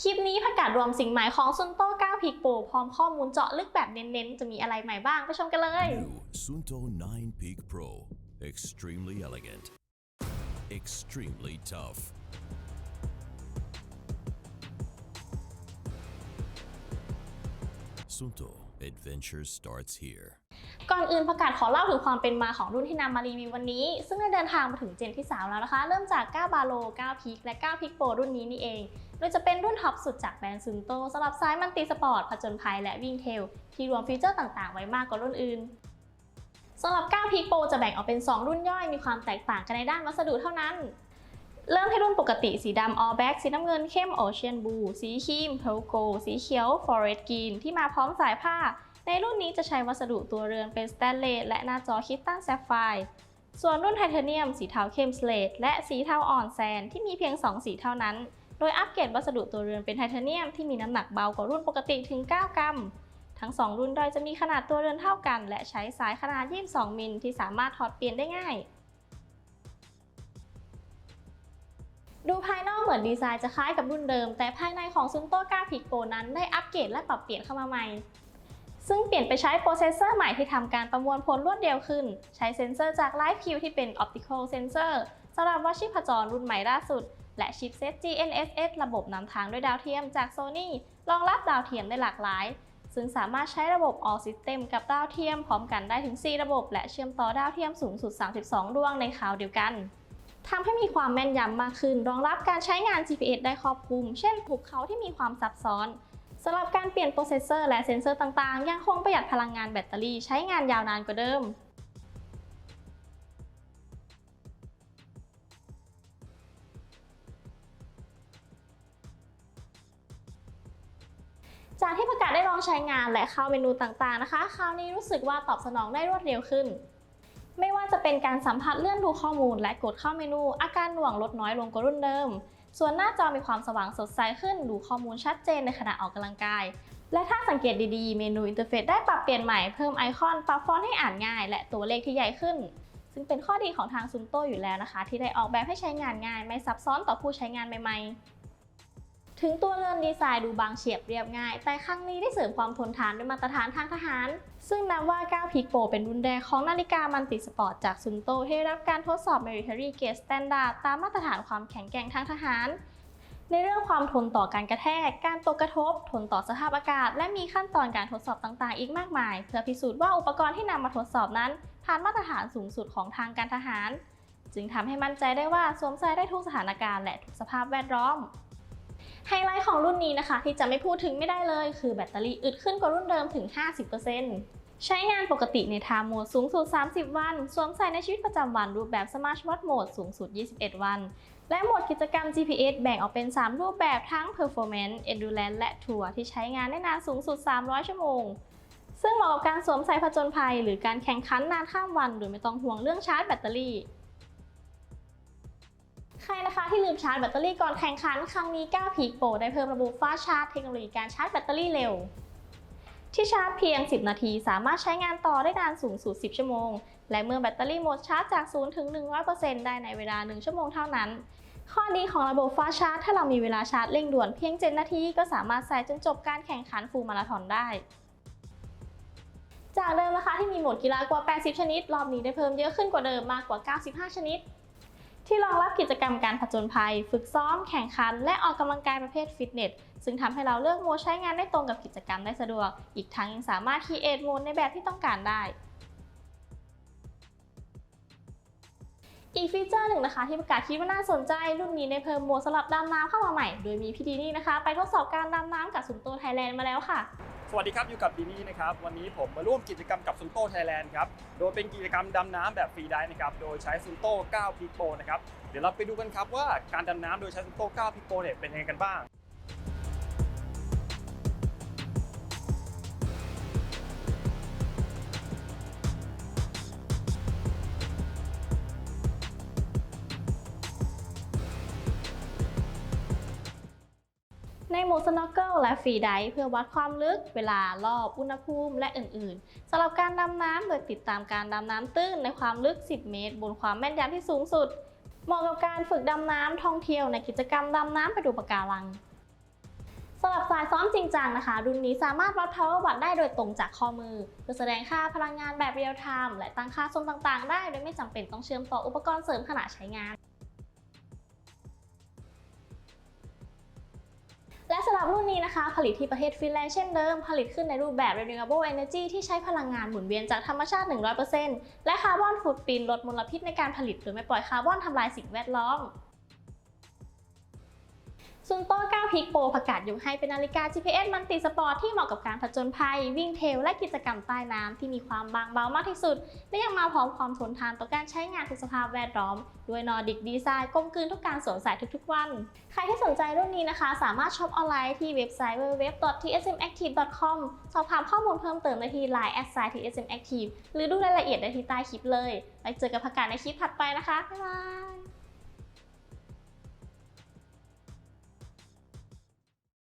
คลิปนี้ประกาศรวมสิ่งหมายของซุนโต้าพิกโปรพร้อมข้อมูลเจาะลึกแบบเน้นๆ จะมีอะไรใหม่บ้างไปชมกันเลย Sunto 9 Peak Pro extremely elegant extremely tough Sunto adventure starts here ก่อนอื่นประกาศขอเล่าถึงความเป็นมาของรุ่นที่นำมารีวิววันนี้ ซึ่งได้เดินทางมาถึงเจนที่ 3 แล้วนะคะ เริ่มจาก 9 บาโล 9พีคและ 9พีคโปรรุ่นนี้นี่เอง โดยจะเป็นรุ่นท็อปสุดจากแบรนด์ซุนโตสำหรับสายมันติสปอร์ตผจญภัยและวิ่งเทล ที่รวมฟีเจอร์ต่างๆ ไว้มากกว่ารุ่นอื่นสำหรับ 9พีคโปรจะแบ่งออกเป็น 2 รุ่นย่อยมีความแตกต่างกันในด้านวัสดุเท่านั้น เริ่มที่รุ่นปกติสีดำ all black สีน้ำเงินเข้ม ocean blue สีครีม pearl gold สีเขียว forest green ที่มาพร้อมสายผ้า ในรุ่นนี้จะใช้วัสดุตัวเรือนเป็นสแตนเลสและหน้าจอคิตตันแซฟไฟร์ส่วนรุ่นไทเทเนียมสีเทาเข้มสเลดและสีเทาอ่อนแซนที่มีเพียง 2 สีเท่านั้น โดยอัปเกรดวัสดุตัวเรือนเป็นไทเทเนียมที่มีน้ำหนักเบากว่ารุ่นปกติถึง 9 กรัม ทั้ง 2 รุ่นโดยจะมีขนาดตัวเรือนเท่ากัน และใช้สายขนาด 22 มิลที่สามารถถอดเปลี่ยนได้ง่าย ดูภายนอกเหมือนดีไซน์จะคล้ายกับรุ่นเดิม แต่ภายในของซุนโต้9 Peak Pro นั้นได้อัปเกรดและปรับเปลี่ยนเข้ามาใหม่ ซึ่งเปลี่ยนไปใช้โปรเซสเซอร์ใหม่ที่ทำการประมวลผลรวดเร็วขึ้น ใช้เซ็นเซอร์จาก Live Q ที่เป็น Optical Sensor สำหรับวัดชีพจรรุ่นใหม่ล่าสุด และชิปเซต GNSS ระบบนำทางด้วยดาวเทียมจาก Sony รองรับดาวเทียมได้หลากหลาย ซึ่งสามารถใช้ระบบ All System กับดาวเทียมพร้อมกันได้ถึง 4 ระบบ และเชื่อมต่อดาวเทียมสูงสุด 32 ดวงในคราวเดียวกันทำให้มีความแม่นยำมากขึ้น รองรับการใช้งาน GPS ได้ครอบคลุม เช่นภูเขาที่มีความซับซ้อน สำหรับการเปลี่ยนโปรเซสเซอร์และเซ็นเซอร์ต่างๆ ยังคงประหยัดพลังงานแบตเตอรี่ใช้งานยาวนานกว่าเดิม จากที่ประกาศได้ลองใช้งานและเข้าเมนูต่างๆนะคะ คราวนี้รู้สึกว่าตอบสนองได้รวดเร็วขึ้น ไม่ว่าจะเป็นการสัมผัสเลื่อนดูข้อมูลและกดเข้าเมนู อาการหน่วงลดน้อยลงกว่ารุ่นเดิม ส่วนหน้าจอมีความสว่างสดใสขึ้น ดูข้อมูลชัดเจนในขณะออกกำลังกาย และถ้าสังเกตดีๆ เมนูอินเทอร์เฟซได้ปรับเปลี่ยนใหม่ เพิ่มไอคอน ปรับฟอนต์ให้อ่านง่าย และตัวเลขที่ใหญ่ขึ้น ซึ่งเป็นข้อดีของทางซุนโตอยู่แล้วนะคะ ที่ได้ออกแบบให้ใช้งานง่าย ไม่ซับซ้อนต่อผู้ใช้งานใหม่ๆ ถึงตัวเรือนดีไซน์ดูบางเฉียบเรียบง่าย แต่ครั้งนี้ได้เสริมความทนทานด้วยมาตรฐานทางทหาร ซึ่งนับว่า9 Peak Pro เป็นรุ่นแรกของนาฬิกามันติสปอร์ตจากซุนโตที่ได้รับการทดสอบ Military Grade Standard ตามมาตรฐานความแข็งแกร่งทางทหาร ในเรื่องความทนต่อการกระแทก การตกกระทบ ทนต่อสภาพอากาศ และมีขั้นตอนการทดสอบต่างๆ อีกมากมาย เพื่อพิสูจน์ว่าอุปกรณ์ที่นำมาทดสอบนั้น ผ่านมาตรฐานสูงสุดของทางการทหาร จึงทำให้มั่นใจได้ว่าสวมใส่ได้ทุกสถานการณ์และทุกสภาพแวดล้อม ไฮไลท์ของรุ่นนี้นะคะที่จะไม่พูดถึงไม่ได้เลย คือแบตเตอรี่อึดขึ้นกว่ารุ่นเดิมถึง 50%ใช้งานปกติในทม์โหมดสูงสุด 30 วัน สวมใส่ในชีวิตประจำวันรูปแบบ Smart Watch Mode สูงสุด 21 วัน และโหมดกิจกรรม GPS แบ่งออกเป็น 3 รูปแบบทั้ง Performance Endurance และ Tour ที่ใช้งานได้นานสูงสุด 300 ชั่วโมง ซึ่งเหมาะกับการสวมใส่ผจญภัย หรือการแข่งขันนานข้ามวันโดยไม่ต้องห่วงเรื่องชาร์จแบตเตอรี่ ใครนะคะที่ลืมชาร์จแบตเตอรี่ก่อนแข่งขัน ครั้งนี้9 Peak Pro ได้เพิ่มระบบ Fast Charge เทคโนโลยีการชาร์จแบตเตอรี่เร็ว ที่ชาร์จเพียง 10 นาที สามารถใช้งานต่อได้นานสูงสุด 10 ชั่วโมง และเมื่อแบตเตอรี่หมดชาร์จจาก 0 ถึง 100%ได้ในเวลา 1 ชั่วโมงเท่านั้น ข้อดีของระบบ Fast Charge ถ้าเรามีเวลาชาร์จเร่งด่วนเพียง 7 นาที ก็สามารถใส่จนจบการแข่งขันฟูลมาราธอนได้จากเดิมนะคะที่มีโหมดกีฬากว่า 80 ชนิด รอบนี้ได้เพิ่มเยอะขึ้นกว่าเดิมมากกว่า 95 ชนิด ที่รองรับกิจกรรมการผจญภัย ฝึกซ้อม แข่งขัน และออกกำลังกายประเภทฟิตเนส ซึ่งทำให้เราเลือกโหมดใช้งานได้ตรงกับกิจกรรมได้สะดวก อีกทั้งยังสามารถคีเอทโหมดในแบบที่ต้องการได้ อีกฟีเจอร์หนึ่งนะคะ ที่ประกาศคิดว่าน่าสนใจ รุ่นนี้ได้เพิ่มโหมดสำหรับดำน้ำเข้ามาใหม่ โดยมีพี่ดีนี่นะคะ ไปทดสอบการดำน้ำกับสุนโตไทยแลนด์มาแล้วค่ะ สวัสดีครับ อยู่กับดีนี่นะครับ วันนี้ผมมาร่วมกิจกรรมกับซุนโตไทยแลนด์ครับ โดยเป็นกิจกรรมดำน้ำแบบฟรีได้นะครับ โดยใช้ซุนโต9 Peak Pro นะครับ เดี๋ยวเราไปดูกันครับว่าการดำน้ำโดยใช้ซุนโต9 Peak Pro เนี่ยเป็นยังไงกันบ้าง ในโหมดสโนว์เกิลและฟรีไดฟ์เพื่อวัดความลึก เวลารอบอุณหภูมิและอื่นๆสำหรับการดำน้ำโดยติดตามการดำน้ำตื้นในความลึก 10 เมตร บนความแม่นยำที่สูงสุด เหมาะกับการฝึกดำน้ำท่องเที่ยวในกิจกรรมดำน้ำไปดูปะการังสำหรับสายซ้อมจริงจังนะคะ รุ่นนี้สามารถวัด power watt ได้โดยตรงจากข้อมือ เพื่อแสดงค่าพลังงานแบบเรียลไทม์และตั้งค่าทรงต่างๆ ได้โดยไม่จำเป็นต้องเชื่อมต่ออุปกรณ์เสริมขณะใช้งาน และสำหรับรุ่นนี้นะคะ ผลิตที่ประเทศฟินแลนด์เช่นเดิม ผลิตขึ้นในรูปแบบ renewable energy ที่ใช้พลังงานหมุนเวียนจากธรรมชาติ 100%และคาร์บอนฟุตปรินลดมลพิษในการผลิต หรือไม่ปล่อยคาร์บอนทำลายสิ่งแวดล้อม ซุนโต้9พิกโปรประกาศยกให้เป็นนาฬิกา GPS มันติสปอร์ตที่เหมาะกับการผจญภัย วิ่งเทล และกิจกรรมใต้น้ำที่มีความบางเบามากที่สุด และยังมาพร้อมความทนทานต่อการใช้งานทุกสภาพแวดล้อม ด้วยนอร์ดิกดีไซน์กลมกลืนทุกการสวมใส่ทุกๆวัน ใครที่สนใจรุ่นนี้นะคะ สามารถช็อปออนไลน์ที่เว็บไซต์ www.tsmactive.com สอบถามข้อมูลเพิ่มเติมได้ที่ Line @tsmactive หรือดูรายละเอียดได้ที่ใต้คลิปเลยไว้เจอกับผักกาดในคลิปถัดไปนะคะบ๊ายบาย